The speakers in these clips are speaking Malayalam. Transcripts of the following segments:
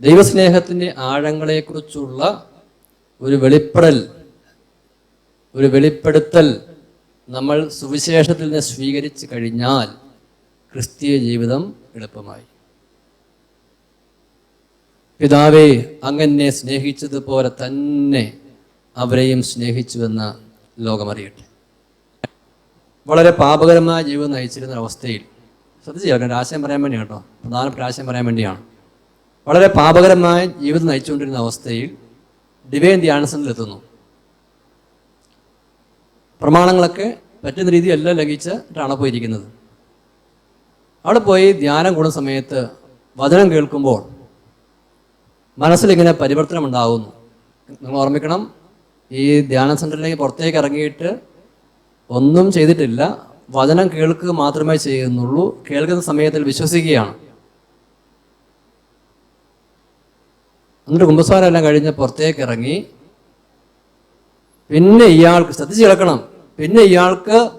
ദൈവസ്നേഹത്തിന്റെ ആഴങ്ങളെക്കുറിച്ചുള്ള ഒരു വെളിപ്പെടൽ ഒരു വെളിപ്പെടുത്തൽ നമ്മൾ സുവിശേഷത്തിൽ നിന്ന് സ്വീകരിച്ചു കഴിഞ്ഞാൽ ക്രിസ്തീയ ജീവിതം എളുപ്പമായി. പിതാവേ അങ്ങനെ സ്നേഹിച്ചതുപോലെ തന്നെ അവരെയും സ്നേഹിച്ചുവെന്ന് ലോകമറിയട്ടെ. വളരെ പാപകരമായ ജീവിതം നയിച്ചിരുന്ന അവസ്ഥയിൽ ശ്രദ്ധിച്ചു കേട്ടോ ആശയം പറയാൻ വേണ്ടി കേട്ടോ പ്രധാനപ്പെട്ട ആശയം പറയാൻ വേണ്ടിയാണ്. വളരെ പാപകരമായ ജീവിതം നയിച്ചുകൊണ്ടിരുന്ന അവസ്ഥയിൽ ഡിവൈൻ ധ്യാനസനിലെത്തുന്നു പ്രമാണങ്ങളൊക്കെ പറ്റുന്ന രീതിയെല്ലാം ലംഘിച്ചിട്ടാണ് പോയിരിക്കുന്നത്. അവിടെ പോയി ധ്യാനം കൂടുന്ന സമയത്ത് വചനം കേൾക്കുമ്പോൾ മനസ്സിലിങ്ങനെ പരിവർത്തനം ഉണ്ടാകുന്നു നിങ്ങൾ ഓർമ്മിക്കണം ഈ ധ്യാന സെന്ററിലേക്ക് പുറത്തേക്ക് ഇറങ്ങിയിട്ട് ഒന്നും ചെയ്തിട്ടില്ല. വചനം കേൾക്കുക മാത്രമേ ചെയ്യുന്നുള്ളൂ. കേൾക്കുന്ന സമയത്തിൽ വിശ്വസിക്കുകയാണ്. എന്നിട്ട് കുമ്പസാരെല്ലാം കഴിഞ്ഞ് പുറത്തേക്ക് ഇറങ്ങി പിന്നെ ഇയാൾക്ക് ശ്രദ്ധിച്ച് കിടക്കണം പിന്നെ ഇയാൾക്ക്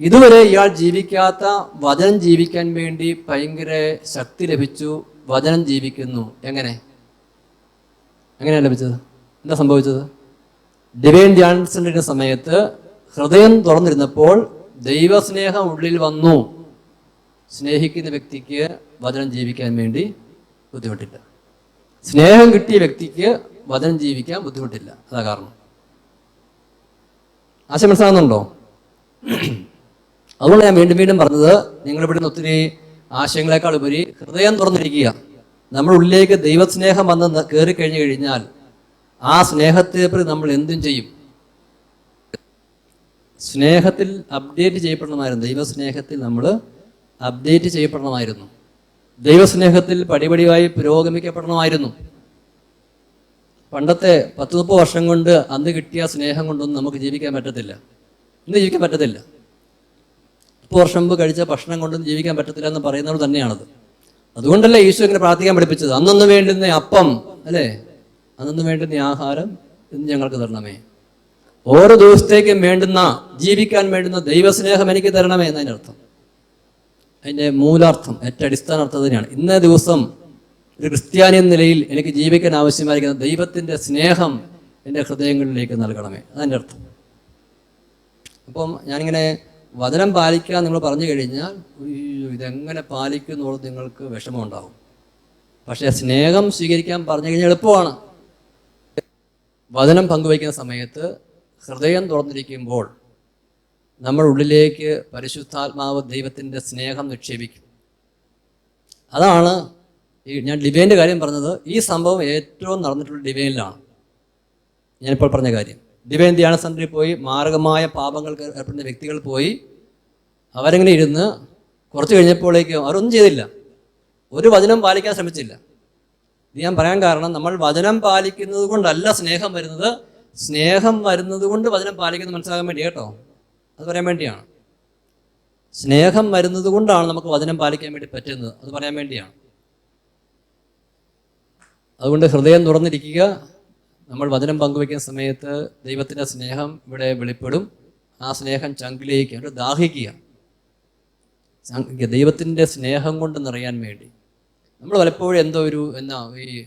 ഇതുവരെ ഇയാൾ ജീവിക്കാത്ത വചനം ജീവിക്കാൻ വേണ്ടി ഭയങ്കര ശക്തി ലഭിച്ചു വചനം ജീവിക്കുന്നു. എങ്ങനെ? എങ്ങനെയാണ് ലഭിച്ചത്? എന്താ സംഭവിച്ചത്? ഡിവൈൻ ധ്യാനത്തിന്റെ സമയത്ത് ഹൃദയം തുറന്നിരുന്നപ്പോൾ ദൈവസ്നേഹം ഉള്ളിൽ വന്നു. സ്നേഹിക്കുന്ന വ്യക്തിക്ക് വചനം ജീവിക്കാൻ വേണ്ടി ബുദ്ധിമുട്ടില്ല. സ്നേഹം കിട്ടിയ വ്യക്തിക്ക് വചനം ജീവിക്കാൻ ബുദ്ധിമുട്ടില്ല. അതാ കാരണം. ആശയം മനസ്സിലാകുന്നുണ്ടോ അതുകൊണ്ട് ഞാൻ വീണ്ടും വീണ്ടും പറഞ്ഞത് നിങ്ങൾ ഇവിടുന്ന് ഒത്തിരി ആശയങ്ങളെക്കാൾ ഉപരി ഹൃദയം തുറന്നിരിക്കുക. നമ്മുടെ ഉള്ളിലേക്ക് ദൈവസ്നേഹം വന്ന് കയറി കഴിഞ്ഞു കഴിഞ്ഞാൽ ആ സ്നേഹത്തെ പ്രതി നമ്മൾ എന്തും ചെയ്യും. സ്നേഹത്തിൽ അപ്ഡേറ്റ് ചെയ്യപ്പെടണമായിരുന്നു. ദൈവസ്നേഹത്തിൽ നമ്മൾ അപ്ഡേറ്റ് ചെയ്യപ്പെടണമായിരുന്നു. ദൈവസ്നേഹത്തിൽ പടിപടിയായി പുരോഗമിക്കപ്പെടണമായിരുന്നു. പണ്ടത്തെ പത്ത് മുപ്പത് വർഷം കൊണ്ട് അന്ന് കിട്ടിയ സ്നേഹം കൊണ്ടൊന്നും നമുക്ക് ജീവിക്കാൻ പറ്റത്തില്ല. ഇന്ന് ജീവിക്കാൻ പറ്റത്തില്ല. മുപ്പത് വർഷം മുമ്പ് കഴിച്ച ഭക്ഷണം കൊണ്ടൊന്നും ജീവിക്കാൻ പറ്റത്തില്ല എന്ന് പറയുന്നത് തന്നെയാണത്. അതുകൊണ്ടല്ലേ ഈശോ ഇങ്ങനെ പ്രാർത്ഥിക്കാൻ പഠിപ്പിച്ചത്? അന്നൊന്നും വേണ്ടുന്ന അപ്പം അല്ലേ? അന്നൊന്നും വേണ്ടുന്ന ആഹാരം ഇന്ന് ഞങ്ങൾക്ക് തരണമേ. ഓരോ ദിവസത്തേക്കും വേണ്ടുന്ന ജീവിക്കാൻ വേണ്ടുന്ന ദൈവസ്നേഹം എനിക്ക് തരണമേ എന്നതിനർത്ഥം. അതിന്റെ മൂലാർത്ഥം ഏറ്റവും അടിസ്ഥാന അർത്ഥം തന്നെയാണ്. ഇന്നേ ദിവസം ഒരു ക്രിസ്ത്യാനി എന്ന നിലയിൽ എനിക്ക് ജീവിക്കാൻ ആവശ്യമായിരിക്കുന്ന ദൈവത്തിന്റെ സ്നേഹം എന്റെ ഹൃദയങ്ങളിലേക്ക് നൽകണമേ. അതെന്റെ അർത്ഥം. അപ്പം ഞാനിങ്ങനെ വചനം പാലിക്കുക നിങ്ങൾ പറഞ്ഞു കഴിഞ്ഞാൽ ഇതെങ്ങനെ പാലിക്കുന്നുള്ള നിങ്ങൾക്ക് വിഷമമുണ്ടാവും. പക്ഷേ സ്നേഹം സ്വീകരിക്കാൻ പറഞ്ഞു കഴിഞ്ഞാൽ എളുപ്പമാണ്. വചനം പങ്കുവയ്ക്കുന്ന സമയത്ത് ഹൃദയം തുറന്നിരിക്കുമ്പോൾ നമ്മുടെ ഉള്ളിലേക്ക് പരിശുദ്ധാത്മാവ് ദൈവത്തിന്റെ സ്നേഹം നിക്ഷേപിക്കും. അതാണ് ഈ ഞാൻ ഡിവൈന്റെ കാര്യം പറഞ്ഞത്. ഈ സംഭവം ഏറ്റവും നടന്നിട്ടുള്ള ഡിവൈനിലാണ് ഞാനിപ്പോൾ പറഞ്ഞ കാര്യം. ഡിവൈൻ ധ്യാന സെന്ററിൽ പോയി മാർഗമായ പാപങ്ങൾക്ക് ഏർപ്പെടുന്ന വ്യക്തികൾ പോയി അവരെങ്ങനെ ഇരുന്ന് കുറച്ച് കഴിഞ്ഞപ്പോഴേക്കും അവരൊന്നും ചെയ്തില്ല. ഒരു വചനം പാലിക്കാൻ ശ്രമിച്ചില്ല. ഇത് ഞാൻ പറയാൻ കാരണം നമ്മൾ വചനം പാലിക്കുന്നത് കൊണ്ടല്ല സ്നേഹം വരുന്നത്. സ്നേഹം വരുന്നത് കൊണ്ട് വചനം പാലിക്കുന്നത് മനസ്സിലാക്കാൻ വേണ്ടി കേട്ടോ. അത് പറയാൻ വേണ്ടിയാണ്. സ്നേഹം വരുന്നത് കൊണ്ടാണ് നമുക്ക് വചനം പാലിക്കാൻ വേണ്ടി പറ്റുന്നത്. അത് പറയാൻ വേണ്ടിയാണ്. അതുകൊണ്ട് ഹൃദയം തുറന്നിരിക്കുക. നമ്മൾ വചനം പങ്കുവയ്ക്കുന്ന സമയത്ത് ദൈവത്തിന്റെ സ്നേഹം ഇവിടെ വെളിപ്പെടും. ആ സ്നേഹം ചങ്കിലേക്ക് അവിടെ ദാഹിക്കുക. ദൈവത്തിന്റെ സ്നേഹം കൊണ്ട് നിറയാൻ വേണ്ടി. നമ്മൾ പലപ്പോഴും എന്തോ ഒരു എന്നാ ഈ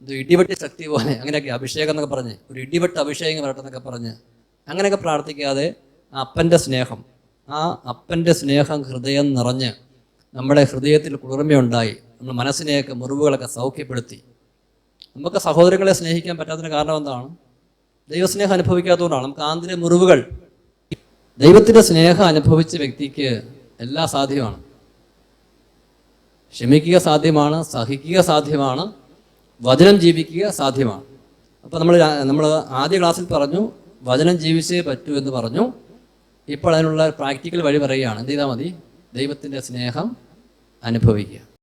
എന്തോ ഇടിവെട്ടി ശക്തി പോലെ അങ്ങനെയൊക്കെ അഭിഷേകം എന്നൊക്കെ പറഞ്ഞ് ഒരു ഇടിവെട്ട് അഭിഷേകം വരട്ടെന്നൊക്കെ പറഞ്ഞ് അങ്ങനെയൊക്കെ പ്രാർത്ഥിക്കാതെ അപ്പന്റെ സ്നേഹം. ആ അപ്പന്റെ സ്നേഹം ഹൃദയം നിറഞ്ഞ് നമ്മുടെ ഹൃദയത്തിൽ കുളിർമയുണ്ടായി. നമ്മുടെ മനസ്സിനെയൊക്കെ മുറിവുകളൊക്കെ സൗഖ്യപ്പെടുത്തി. നമുക്ക് സഹോദരങ്ങളെ സ്നേഹിക്കാൻ പറ്റാത്തതിന് കാരണം എന്താണ്? ദൈവസ്നേഹം അനുഭവിക്കാത്തതുകൊണ്ടാണ്. നമുക്ക് ആന്തരിക മുറിവുകൾ. ദൈവത്തിന്റെ സ്നേഹം അനുഭവിച്ച വ്യക്തിക്ക് എല്ലാം സാധ്യമാണ്. ക്ഷമിക്കുക സാധ്യമാണ് സഹിക്കുക സാധ്യമാണ് വചനം ജീവിക്കുക സാധ്യമാണ്. അപ്പോൾ നമ്മൾ നമ്മൾ ആദ്യ ക്ലാസ്സിൽ പറഞ്ഞു വചനം ജീവിച്ചേ പറ്റൂ എന്ന് പറഞ്ഞു. ഇപ്പോൾ അതിനുള്ള പ്രാക്ടിക്കൽ വഴി പറയുകയാണ്. എന്ത് ചെയ്താൽ മതി? ദൈവത്തിന്റെ സ്നേഹം അനുഭവിക്കുക.